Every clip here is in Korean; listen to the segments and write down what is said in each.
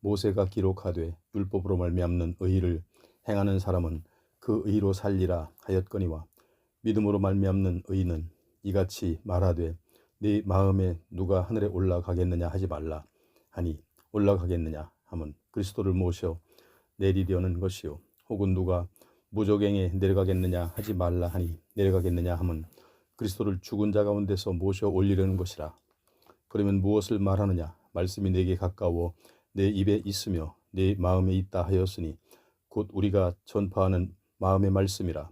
모세가 기록하되 율법으로 말미암는 의를 행하는 사람은 그 의로 살리라 하였거니와 믿음으로 말미암는 의는 이같이 말하되 네 마음에 누가 하늘에 올라가겠느냐 하지 말라 하니 올라가겠느냐 하면 그리스도를 모셔 내리려는 것이요. 혹은 누가 무적행에 내려가겠느냐 하지 말라 하니 내려가겠느냐 하면 그리스도를 죽은 자 가운데서 모셔 올리려는 것이라. 그러면 무엇을 말하느냐? 말씀이 내게 가까워 내 입에 있으며 내 마음에 있다 하였으니 곧 우리가 전파하는 마음의 말씀이라.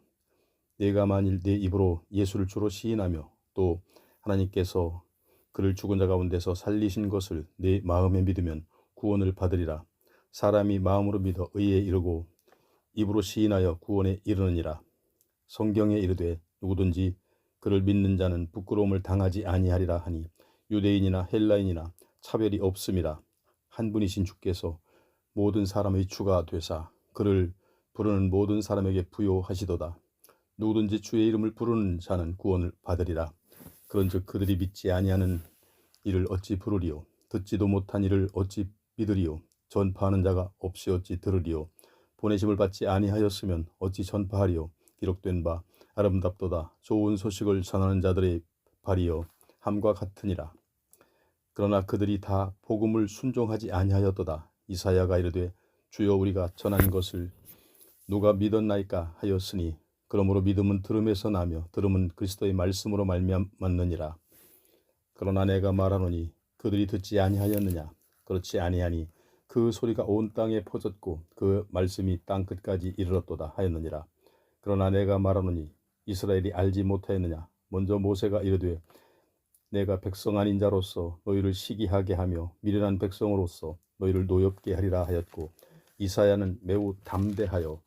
내가 만일 내 입으로 예수를 주로 시인하며 또 하나님께서 그를 죽은 자 가운데서 살리신 것을 내 마음에 믿으면 구원을 받으리라. 사람이 마음으로 믿어 의에 이르고 입으로 시인하여 구원에 이르느니라. 성경에 이르되 누구든지 그를 믿는 자는 부끄러움을 당하지 아니하리라 하니 유대인이나 헬라인이나 차별이 없음이라 한 분이신 주께서 모든 사람의 주가 되사 그를 부르는 모든 사람에게 부요하시도다. 누구든지 주의 이름을 부르는 자는 구원을 받으리라. 그런즉 그들이 믿지 아니하는 이를 어찌 부르리요? 듣지도 못한 이를 어찌 믿으리요? 전파하는 자가 없이 어찌 들으리요? 보내심을 받지 아니하였으면 어찌 전파하리요? 기록된 바 아름답도다. 좋은 소식을 전하는 자들의 발이요 함과 같으니라 그러나 그들이 다 복음을 순종하지 아니하였도다. 이사야가 이르되 주여 우리가 전한 것을 누가 믿었나이까 하였으니 그러므로 믿음은 들음에서 나며 들음은 그리스도의 말씀으로 말미암았느니라. 그러나 내가 말하노니 그들이 듣지 아니하였느냐? 그렇지 아니하니 그 소리가 온 땅에 퍼졌고 그 말씀이 땅 끝까지 이르렀도다 하였느니라. 그러나 내가 말하노니 이스라엘이 알지 못하였느냐? 먼저 모세가 이르되 내가 백성 아닌 자로서 너희를 시기하게 하며 미련한 백성으로서 너희를 노엽게 하리라 하였고 이사야는 매우 담대하여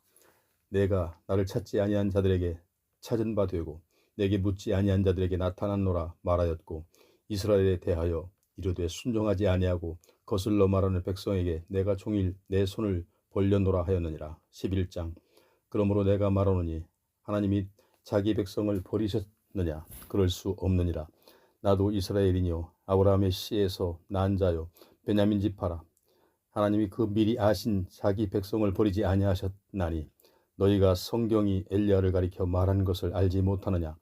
내가 나를 찾지 아니한 자들에게 찾은 바 되고 내게 묻지 아니한 자들에게 나타났노라 말하였고 이스라엘에 대하여 이르되 순종하지 아니하고 거슬러 말하는 백성에게 내가 종일 내 손을 벌려노라 하였느니라. 11장. 그러므로 내가 말하노니 하나님이 자기 백성을 버리셨느냐? 그럴 수 없느니라 나도 이스라엘이니요. 아브라함의 씨에서 난 자요. 베냐민 지파라. 하나님이 그 미리 아신 자기 백성을 버리지 아니하셨나니 너희가 성경이 엘리야를 가리켜 말한 것을 알지 못하느냐?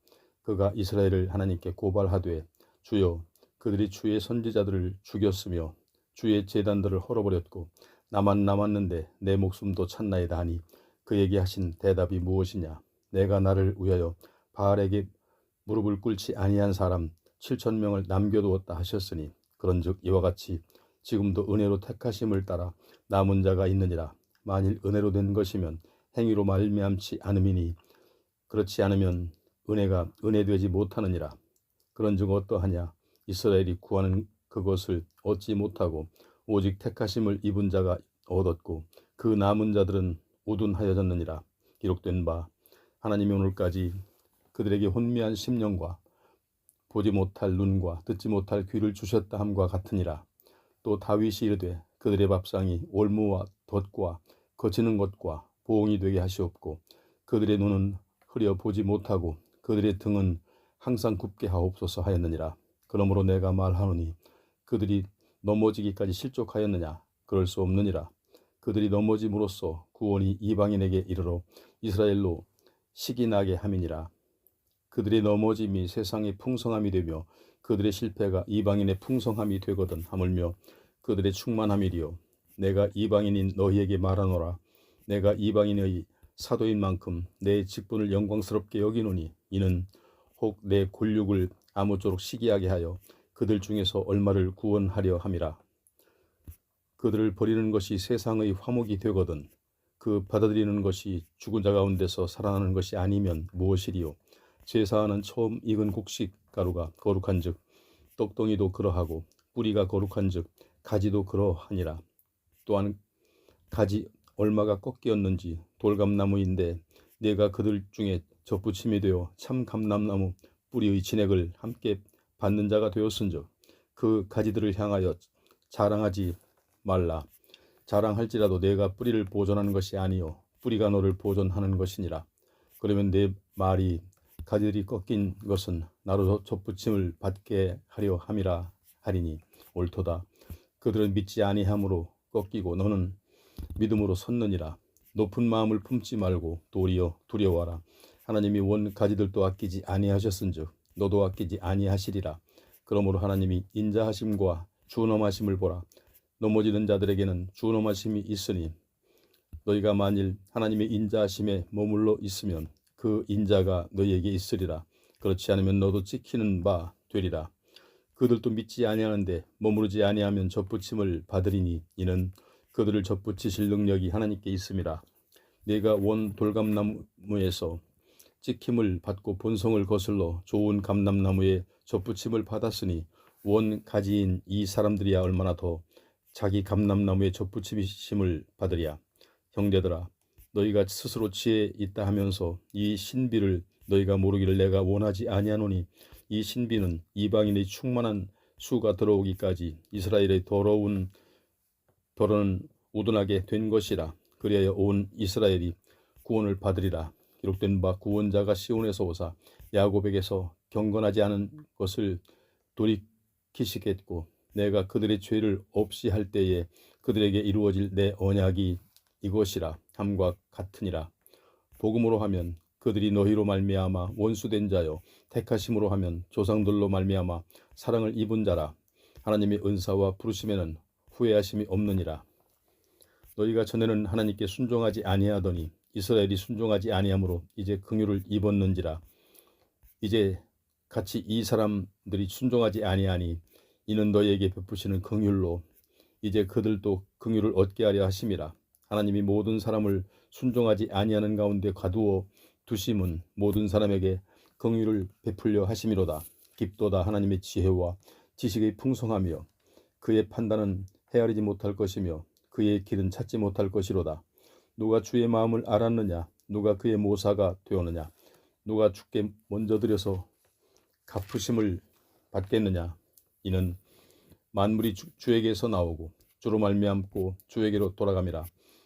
그가 이스라엘을 하나님께 고발하되 주여 그들이 주의 선지자들을 죽였으며 주의 재단들을 헐어버렸고 나만 남았는데 내 목숨도 찾나이다 하니 그에게 하신 대답이 무엇이냐? 내가 나를 위하여 바알에게 무릎을 꿇지 아니한 사람 7천 명을 남겨두었다 하셨으니 그런즉 이와 같이 지금도 은혜로 택하심을 따라 남은 자가 있느니라. 만일 은혜로 된 것이면 행위로 말미암지 않음이니 그렇지 않으면 은혜가 은혜되지 못하느니라. 그런즉 어떠하냐? 이스라엘이 구하는 그것을 얻지 못하고 오직 택하심을 입은 자가 얻었고 그 남은 자들은 우둔하여졌느니라. 기록된 바 하나님이 오늘까지 그들에게 혼미한 심령과 보지 못할 눈과 듣지 못할 귀를 주셨다 함과 같으니라. 또 다윗이 이르되 그들의 밥상이 올무와 덫과 거치는 것과 보응이 되게 하시옵고 그들의 눈은 흐려 보지 못하고 그들의 등은 항상 굽게 하옵소서 하였느니라. 그러므로 내가 말하노니 그들이 넘어지기까지 실족하였느냐? 그럴 수 없느니라. 그들이 넘어짐으로써 구원이 이방인에게 이르러 이스라엘로 식이 나게 함이니라 그들의 넘어짐이 세상의 풍성함이 되며 그들의 실패가 이방인의 풍성함이 되거든 하물며 그들의 충만함이리요. 내가 이방인인 너희에게 말하노라. 내가 이방인의 사도인 만큼 내 직분을 영광스럽게 여기노니 이는 혹내 골육을 아무쪼록 시기하게 하여 그들 중에서 얼마를 구원하려 함이라. 그들을 버리는 것이 세상의 화목이 되거든 그 받아들이는 것이 죽은 자 가운데서 살아나는 것이 아니면 무엇이리요 제사하는 처음 익은 곡식 가루가 거룩한즉 떡덩이도 그러하고 뿌리가 거룩한즉 가지도 그러하니라. 또한 가지 얼마가 꺾이었는지 돌감나무인데 내가 그들 중에 접붙임이 되어 참 감람나무 뿌리의 진액을 함께 받는 자가 되었은즉 그 가지들을 향하여 자랑하지 말라. 자랑할지라도 내가 뿌리를 보존하는 것이 아니요 뿌리가 너를 보존하는 것이니라. 그러면 내 말이 가지들이 꺾인 것은 나로 접붙임을 받게 하려 함이라 하리니 옳도다. 그들은 믿지 아니함으로 꺾이고 너는 믿음으로 섰느니라. 높은 마음을 품지 말고 도리어 두려워하라. 하나님이 원 가지들도 아끼지 아니하셨은즉 너도 아끼지 아니하시리라. 그러므로 하나님이 인자하심과 준엄하심을 보라. 넘어지는 자들에게는 준엄하심이 있으니 너희가 만일 하나님의 인자하심에 머물러 있으면 그 인자가 너희에게 있으리라. 그렇지 않으면 너도 찍히는 바 되리라. 그들도 믿지 아니하는데 머무르지 아니하면 접붙임을 받으리니 이는 그들을 접붙이실 능력이 하나님께 있음이라. 내가 원 돌감나무에서 찍힘을 받고 본성을 거슬러 좋은 감람나무에 접붙임을 받았으니 원 가지인 이 사람들이야 얼마나 더 자기 감람나무에 접붙임을 받으랴. 형제들아 너희가 스스로 지혜 있다 하면서 이 신비를 너희가 모르기를 내가 원하지 아니하노니 이 신비는 이방인의 충만한 수가 들어오기까지 이스라엘의 더러운 더러는 우둔하게 된 것이라. 그리하여 온 이스라엘이 구원을 받으리라. 기록된 바 구원자가 시온에서 오사 야곱에게서 경건하지 않은 것을 돌이키시겠고 내가 그들의 죄를 없이 할 때에 그들에게 이루어질 내 언약이 이것이라 함과 같으니라. 복음으로 하면 그들이 너희로 말미암아 원수된 자요 택하심으로 하면 조상들로 말미암아 사랑을 입은 자라. 하나님의 은사와 부르심에는 후회하심이 없느니라. 너희가 전에는 하나님께 순종하지 아니하더니 이스라엘이 순종하지 아니하므로 이제 긍휼을 입었는지라. 이제 같이 이 사람들이 순종하지 아니하니 이는 너희에게 베푸시는 긍휼로 이제 그들도 긍휼을 얻게 하려 하심이라 하나님이 모든 사람을 순종하지 아니하는 가운데 가두어 두심은 모든 사람에게 긍휼을 베풀려 하심이로다. 깊도다 하나님의 지혜와 지식의 풍성하며 그의 판단은 헤아리지 못할 것이며 그의 길은 찾지 못할 것이로다. 누가 주의 마음을 알았느냐? 누가 그의 모사가 되었느냐? 누가 주께 먼저 드려서 갚으심을 받겠느냐? 이는 만물이 주, 주에게서 나오고 주로 말미암고 주에게로 돌아감이라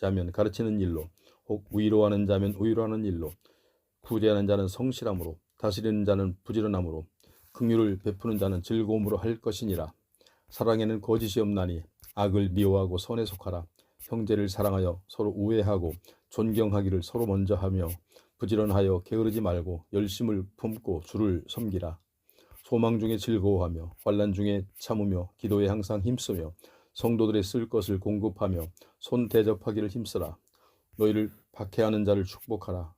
자면 가르치는 일로 혹 위로하는 자면 위로하는 일로 구제하는 자는 성실함으로 다스리는 자는 부지런함으로 긍휼을 베푸는 자는 즐거움으로 할 것이니라. 사랑에는 거짓이 없나니 악을 미워하고 선에 속하라. 형제를 사랑하여 서로 우애하고 존경하기를 서로 먼저 하며 부지런하여 게으르지 말고 열심을 품고 주를 섬기라. 소망 중에 즐거워하며 환란 중에 참으며 기도에 항상 힘쓰며 성도들의 쓸 것을 공급하며 손 대접하기를 힘쓰라. 너희를 박해하는 자를 축복하라.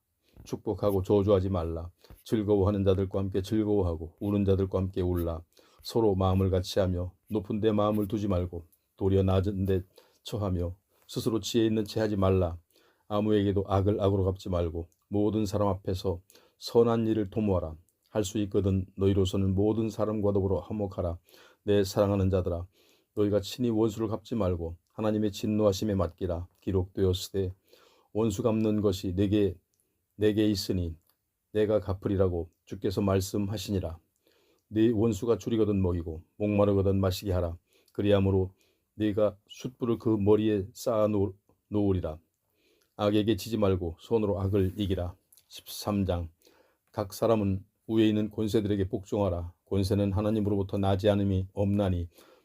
축복하고 저주하지 말라. 즐거워하는 자들과 함께 즐거워하고 우는 자들과 함께 울라. 서로 마음을 같이 하며 높은 데 마음을 두지 말고 도리어 낮은 데 처하며 스스로 지혜 있는 채 하지 말라. 아무에게도 악을 악으로 갚지 말고 모든 사람 앞에서 선한 일을 도모하라. 할 수 있거든 너희로서는 모든 사람과 더불어 화목하라. 내 사랑하는 자들아 너희가 친히 원수를 갚지 말고 하나님의 진노하심에 맡기라 기록되었으되 원수 갚는 것이 내게 내게 있으니 내가 갚으리라고 주께서 말씀하시니라. 네 원수가 줄이거든 먹이고 목마르거든 마시게 하라. 그리함으로 네가 숯불을 그 머리에 쌓아 놓으리라. 악에게 지지 말고 손으로 악을 이기라. 13장. 각 사람은 위에 있는 권세들에게 복종하라. 권세는 하나님으로부터 나지 않음이 없나니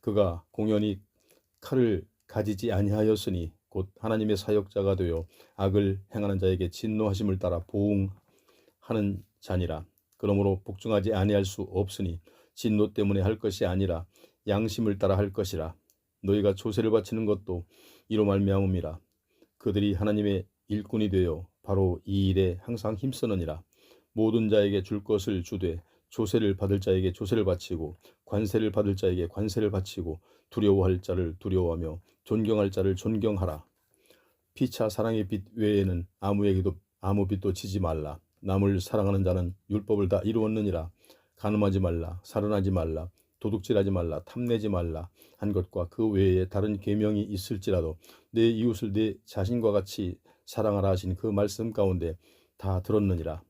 그가 공연히 칼을 가지지 아니하였으니 곧 하나님의 사역자가 되어 악을 행하는 자에게 진노하심을 따라 보응하는 자니라. 그러므로 복종하지 아니할 수 없으니 진노 때문에 할 것이 아니라 양심을 따라 할 것이라. 너희가 조세를 바치는 것도 이로 말미암음이라. 그들이 하나님의 일꾼이 되어 바로 이 일에 항상 힘쓰느니라. 모든 자에게 줄 것을 주되 조세를 받을 자에게 조세를 바치고 관세를 받을 자에게 관세를 바치고 두려워할 자를 두려워하며 존경할 자를 존경하라. 피차 사랑의 빛 외에는 아무에게도 아무 빛도 지지 말라. 남을 사랑하는 자는 율법을 다 이루었느니라. 간음하지 말라 살인하지 말라 도둑질하지 말라 탐내지 말라 한 것과 그 외에 다른 계명이 있을지라도 내 이웃을 내 자신과 같이 사랑하라 하신 그 말씀 가운데 다 들었느니라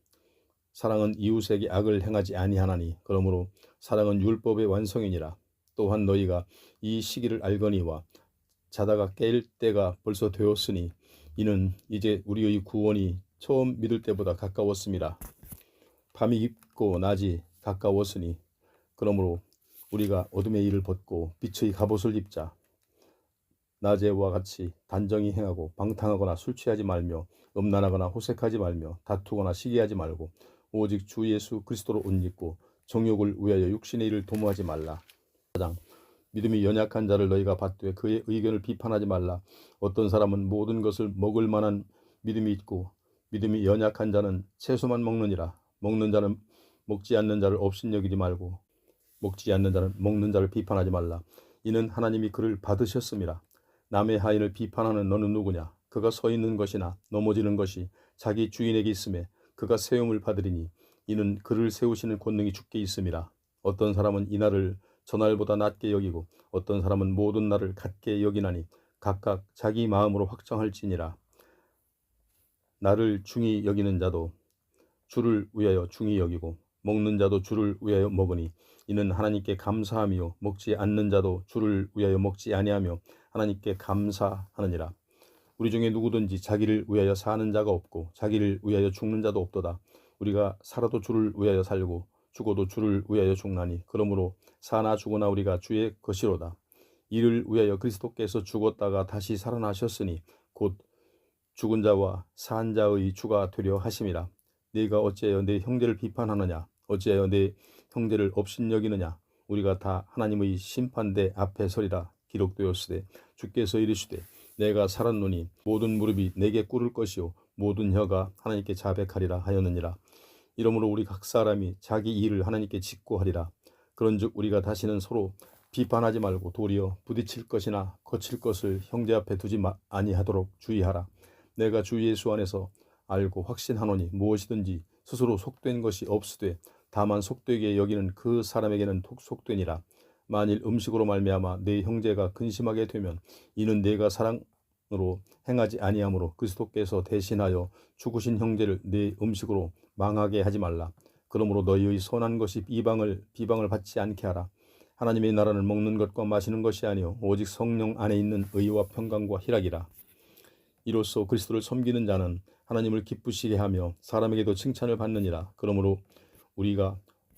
사랑은 이웃에게 악을 행하지 아니하나니 그러므로 사랑은 율법의 완성이니라 또한 너희가 이 시기를 알거니와 자다가 깰 때가 벌써 되었으니 이는 이제 우리의 구원이 처음 믿을 때보다 가까웠습니다. 밤이 깊고 낮이 가까웠으니 그러므로 우리가 어둠의 일을 벗고 빛의 갑옷을 입자. 낮에와 같이 단정히 행하고 방탕하거나 술 취하지 말며 음란하거나 호색하지 말며 다투거나 시기하지 말고 오직 주 예수 그리스도로 옷 입고 정욕을 위하여 육신의 일을 도모하지 말라. 4장 믿음이 연약한 자를 너희가 받되 그의 의견을 비판하지 말라. 어떤 사람은 모든 것을 먹을 만한 믿음이 있고 믿음이 연약한 자는 채소만 먹느니라. 먹는 자는 먹지 않는 자를 업신여기지 말고 먹지 않는 자는 먹는 자를 비판하지 말라. 이는 하나님이 그를 받으셨습니다. 남의 하인을 비판하는 너는 누구냐? 그가 서 있는 것이나 넘어지는 것이 자기 주인에게 있음에 그가 세움을 받으리니 이는 그를 세우시는 권능이 주께 있음이라. 어떤 사람은 이 날을 전날보다 낮게 여기고 어떤 사람은 모든 날을 같게 여기나니 각각 자기 마음으로 확정할지니라. 나를 중히 여기는 자도 주를 위하여 중히 여기고 먹는 자도 주를 위하여 먹으니 이는 하나님께 감사함이요 먹지 않는 자도 주를 위하여 먹지 아니하며 하나님께 감사하느니라 우리 중에 누구든지 자기를 위하여 사는 자가 없고 자기를 위하여 죽는 자도 없도다. 우리가 살아도 주를 위하여 살고 죽어도 주를 위하여 죽나니 그러므로 사나 죽으나 우리가 주의 것이로다. 이를 위하여 그리스도께서 죽었다가 다시 살아나셨으니 곧 죽은 자와 산 자의 주가 되려 하심이라. 네가 어찌하여 내 형제를 비판하느냐? 어찌하여 내 형제를 업신여기느냐? 우리가 다 하나님의 심판대 앞에 서리라 기록되었으되 주께서 이르시되 내가 살았노니 모든 무릎이 내게 꿇을 것이요 모든 혀가 하나님께 자백하리라 하였느니라. 이러므로 우리 각 사람이 자기 일을 하나님께 짓고 하리라. 그런즉 우리가 다시는 서로 비판하지 말고 도리어 부딪힐 것이나 거칠 것을 형제 앞에 두지 아니하도록 주의하라. 내가 주 예수 안에서 알고 확신하노니 무엇이든지 스스로 속된 것이 없으되 다만 속되게 여기는 그 사람에게는 속되니라 만일 음식으로 말미암아 내 형제가 근심하게 되면 이는 내가 사랑으로 행하지 아니하므로 그리스도께서 대신하여 죽으신 형제를 내 음식으로 망하게 하지 말라. 그러므로 너희의 선한 것이 이방을 비방을 받지 않게 하라. 하나님의 나라는 먹는 것과 마시는 것이 아니요 오직 성령 안에 있는 의와 평강과 희락이라. 이로써 그리스도를 섬기는 자는 하나님을 기쁘시게 하며 사람에게도 칭찬을 받느니라. 그러므로 우리가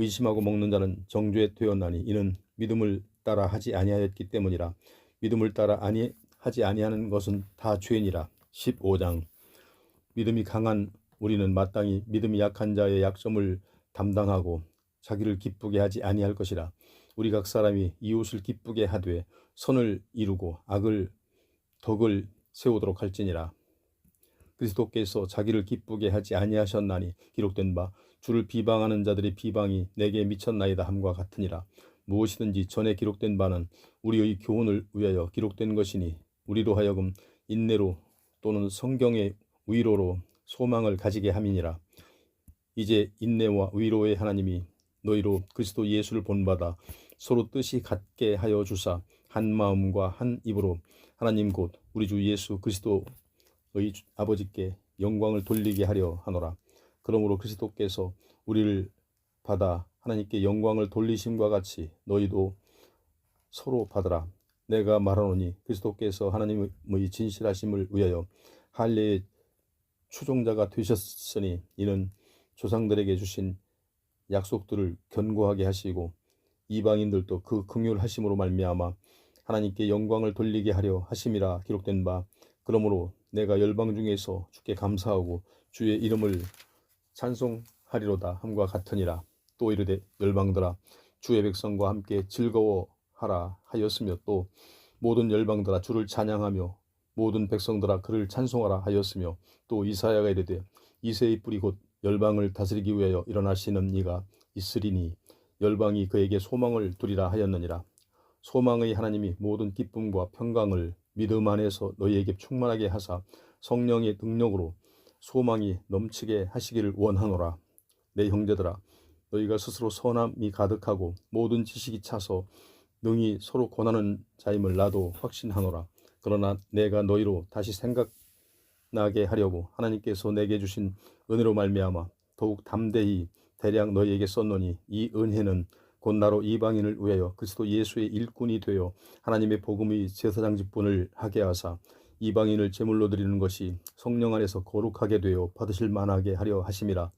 의심하고 먹는 자는 정죄 되었나니 이는 믿음을 따라 하지 아니하였기 때문이라. 믿음을 따라 아니 하지 아니하는 것은 다 죄니라. 15장 믿음이 강한 우리는 마땅히 믿음이 약한 자의 약점을 담당하고 자기를 기쁘게 하지 아니할 것이라 우리 각 사람이 이웃을 기쁘게 하되 선을 이루고 악을 덕을 세우도록 할지니라 그리스도께서 자기를 기쁘게 하지 아니하셨나니 기록된 바 주를 비방하는 자들의 비방이 내게 미쳤나이다 함과 같으니라 무엇이든지 전에 기록된 바는 우리의 교훈을 위하여 기록된 것이니 우리로 하여금 인내로 또는 성경의 위로로 소망을 가지게 함이니라 이제 인내와 위로의 하나님이 너희로 그리스도 예수를 본받아 서로 뜻이 같게 하여 주사 한 마음과 한 입으로 하나님 곧 우리 주 예수 그리스도의 주- 아버지께 영광을 돌리게 하려 하노라. 그러므로 그리스도께서 우리를 받아 하나님께 영광을 돌리심과 같이 너희도 서로 받으라. 내가 말하노니 그리스도께서 하나님의 진실하심을 위하여 할례의 추종자가 되셨으니 이는 조상들에게 주신 약속들을 견고하게 하시고 이방인들도 그 긍휼하심으로 말미암아 하나님께 영광을 돌리게 하려 하심이라 기록된 바 그러므로 내가 열방 중에서 주께 감사하고 주의 이름을 찬송하리로다. 함과 같으니라. 또 이르되 열방들아 주의 백성과 함께 즐거워하라 하였으며 또 모든 열방들아 주를 찬양하며 모든 백성들아 그를 찬송하라 하였으며 또 이사야가 이르되 이새의 뿌리 곧 열방을 다스리기 위하여 일어나시는 이가 있으리니 열방이 그에게 소망을 두리라 하였느니라. 소망의 하나님이 모든 기쁨과 평강을 믿음 안에서 너희에게 충만하게 하사 성령의 능력으로 소망이 넘치게 하시기를 원하노라. 내 형제들아 너희가 스스로 선함이 가득하고 모든 지식이 차서 능히 서로 권하는 자임을 나도 확신하노라. 그러나 내가 너희로 다시 생각나게 하려고 하나님께서 내게 주신 은혜로 말미암아 더욱 담대히 대량 너희에게 썼노니 이 은혜는 곧 나로 이방인을 위하여 그리스도 예수의 일꾼이 되어 하나님의 복음의 제사장 직분을 하게 하사 이방인을 제물로 드리는 것이 성령 안에서 거룩하게 되어 받으실 만하게 하려 하심이라.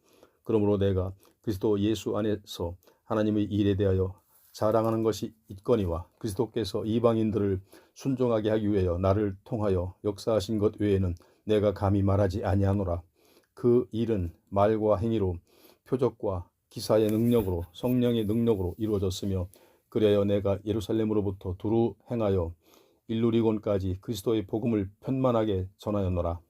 그러므로 내가 그리스도 예수 안에서 하나님의 일에 대하여 자랑하는 것이 있거니와 그리스도께서 이방인들을 순종하게 하기 위하여 나를 통하여 역사하신 것 외에는 내가 감히 말하지 아니하노라. 그 일은 말과 행위로 표적과 기사의 능력으로 성령의 능력으로 이루어졌으며 그래야 내가 예루살렘으로부터 두루 행하여 일루리곤까지 그리스도의 복음을 편만하게 전하였노라.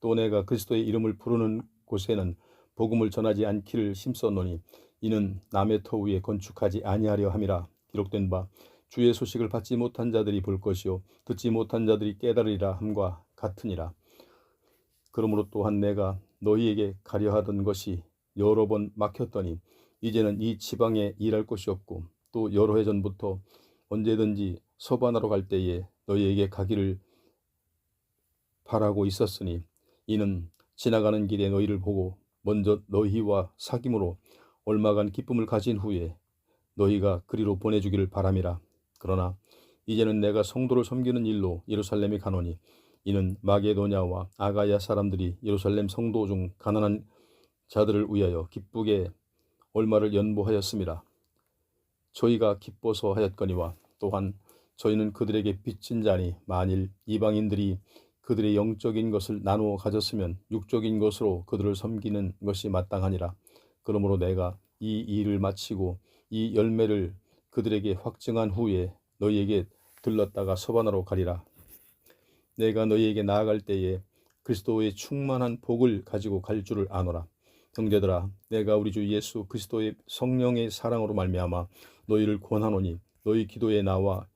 또 내가 그리스도의 이름을 부르는 곳에는 복음을 전하지 않기를 힘썼노니 이는 남의 터 위에 건축하지 아니하려 함이라. 기록된 바 주의 소식을 받지 못한 자들이 볼 것이요 듣지 못한 자들이 깨달으리라 함과 같으니라. 그러므로 또한 내가 너희에게 가려 하던 것이 여러 번 막혔더니 이제는 이 지방에 일할 곳이 없고 또 여러 해 전부터 언제든지 서반하러 갈 때에 너희에게 가기를 바라고 있었으니 이는 지나가는 길에 너희를 보고 먼저 너희와 사귐으로 얼마간 기쁨을 가진 후에 너희가 그리로 보내주기를 바람이라 그러나 이제는 내가 성도를 섬기는 일로 예루살렘에 가노니 이는 마게도냐와 아가야 사람들이 예루살렘 성도 중 가난한 자들을 위하여 기쁘게 얼마를 연보하였습니다. 저희가 기뻐서 하였거니와 또한 저희는 그들에게 빚진 자니 만일 이방인들이 그들의 영적인 것을 나누어 가졌으면 육적인 것으로 그들을 섬기는 것이 마땅하니라. 그러므로 내가 이 일을 마치고 이 열매를 그들에게 확증한 후에 너희에게 들렀다가 서반하러 가리라. 내가 너희에게 나아갈 때에 그리스도의 충만한 복을 가지고 갈 줄을 아노라. 형제들아 내가 우리 주 예수 그리스도의 성령의 사랑으로 말미암아 너희를 권하노니 너희 기도에 나와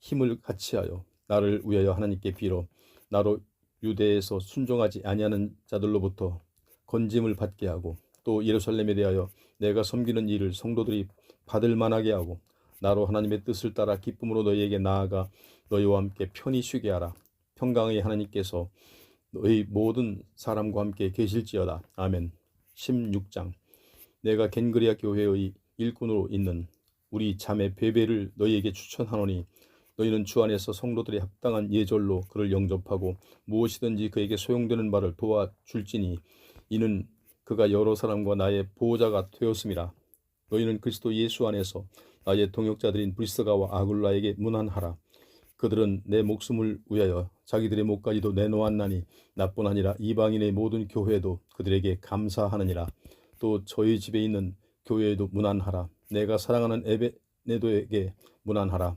힘을 같이하여 나를 위하여 하나님께 빌어 나로 유대에서 순종하지 아니하는 자들로부터 건짐을 받게 하고 또 예루살렘에 대하여 내가 섬기는 일을 성도들이 받을 만하게 하고 나로 하나님의 뜻을 따라 기쁨으로 너희에게 나아가 너희와 함께 편히 쉬게 하라. 평강의 하나님께서 너희 모든 사람과 함께 계실지어다. 아멘. 16장. 내가 겐그리아 교회의 일꾼으로 있는 우리 자매 베베를 너희에게 추천하노니 너희는 주 안에서 성도들이 합당한 예절로 그를 영접하고 무엇이든지 그에게 소용되는 바를 도와줄지니 이는 그가 여러 사람과 나의 보호자가 되었음이라 너희는 그리스도 예수 안에서 나의 동역자들인 브리스가와 아굴라에게 문안하라. 그들은 내 목숨을 위하여 자기들의 목까지도 내놓았나니 나뿐 아니라 이방인의 모든 교회도 그들에게 감사하느니라. 또 저희 집에 있는 교회에도 문안하라. 내가 사랑하는 에베네도에게 문안하라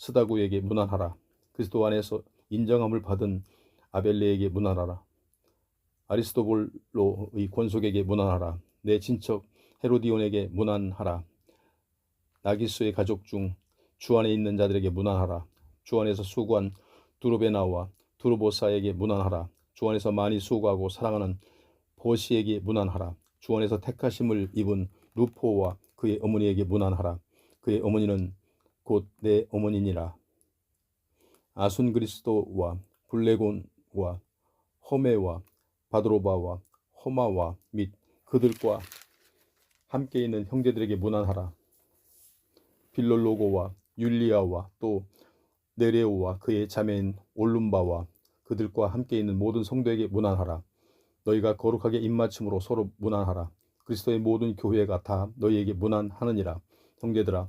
스다구에게 문안하라. 그리스도 안에서 인정함을 받은 아벨레에게 문안하라. 아리스토볼로의 권속에게 문안하라. 내 친척 헤로디온에게 문안하라. 나기스의 가족 중 주 안에 있는 자들에게 문안하라. 주 안에서 수고한 두로베나와 두로보사에게 문안하라. 주 안에서 많이 수고하고 사랑하는 보시에게 문안하라. 주 안에서 택하심을 입은 루포와 그의 어머니에게 문안하라. 그의 어머니는 곧 내 어머니니라. 아순 그리스도와 블레곤과 허메와 바드로바와 호마와 및 그들과 함께 있는 형제들에게 문안하라. 빌롤로고와 율리아와 또 네레오와 그의 자매인 올룸바와 그들과 함께 있는 모든 성도에게 문안하라. 너희가 거룩하게 입맞춤으로 서로 문안하라. 그리스도의 모든 교회가 다 너희에게 문안하느니라. 형제들아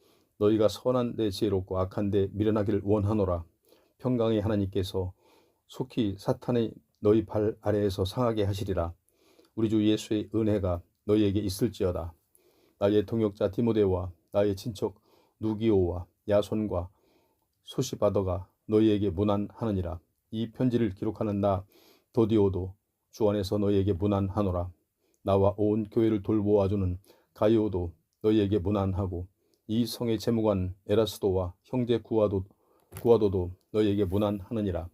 너희가 선한 데 지혜롭고 악한 데 미련하기를 원하노라. 평강의 하나님께서 속히 사탄의 너희 발 아래에서 상하게 하시리라. 우리 주 예수의 은혜가 너희에게 있을지어다. 나의 동역자 디모데와 나의 친척 누기오와 야손과 소시바더가 너희에게 문안하느니라. 이 편지를 기록하는 나 도디오도 주 안에서 너희에게 문안하노라. 나와 온 교회를 돌보아주는 가이오도 너희에게 문안하고 이 성의 재무관 에라스도와 형제 구아도 구아도도 너희에게 문안하느니라.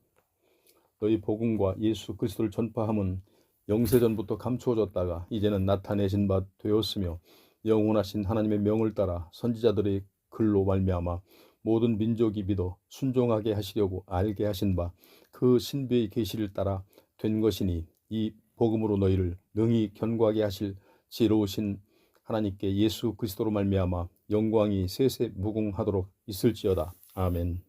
너희 복음과 예수 그리스도를 전파함은 영세전부터 감추어졌다가 이제는 나타내신 바 되었으며 영원하신 하나님의 명을 따라 선지자들의 글로 말미암아 모든 민족이 믿어 순종하게 하시려고 알게 하신 바 그 신비의 계시를 따라 된 것이니 이 복음으로 너희를 능히 견고하게 하실 지혜로우신 하나님께 예수 그리스도로 말미암아 영광이 세세 무궁하도록 있을지어다 아멘.